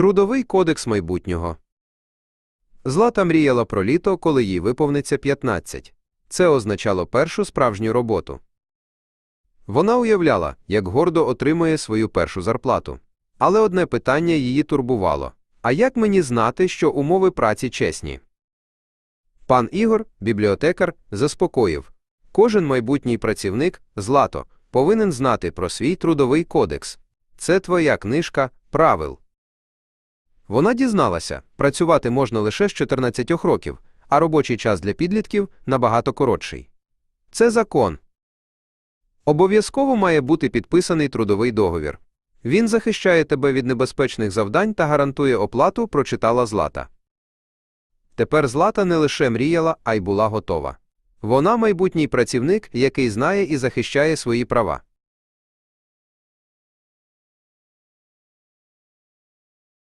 Трудовий кодекс майбутнього. Злата мріяла про літо, коли їй виповниться 15. Це означало першу справжню роботу. Вона уявляла, як гордо отримує свою першу зарплату. Але одне питання її турбувало а як мені знати, що умови праці чесні? Пан Ігор, бібліотекар, заспокоїв кожен майбутній працівник, злато, повинен знати про свій трудовий кодекс. Це твоя книжка правил. Вона дізналася, працювати можна лише з 14 років, а робочий час для підлітків набагато коротший. Це закон. Обов'язково має бути підписаний трудовий договір. Він захищає тебе від небезпечних завдань та гарантує оплату, прочитала Злата. Тепер Злата не лише мріяла, а й була готова. Вона майбутній працівник, який знає і захищає свої права.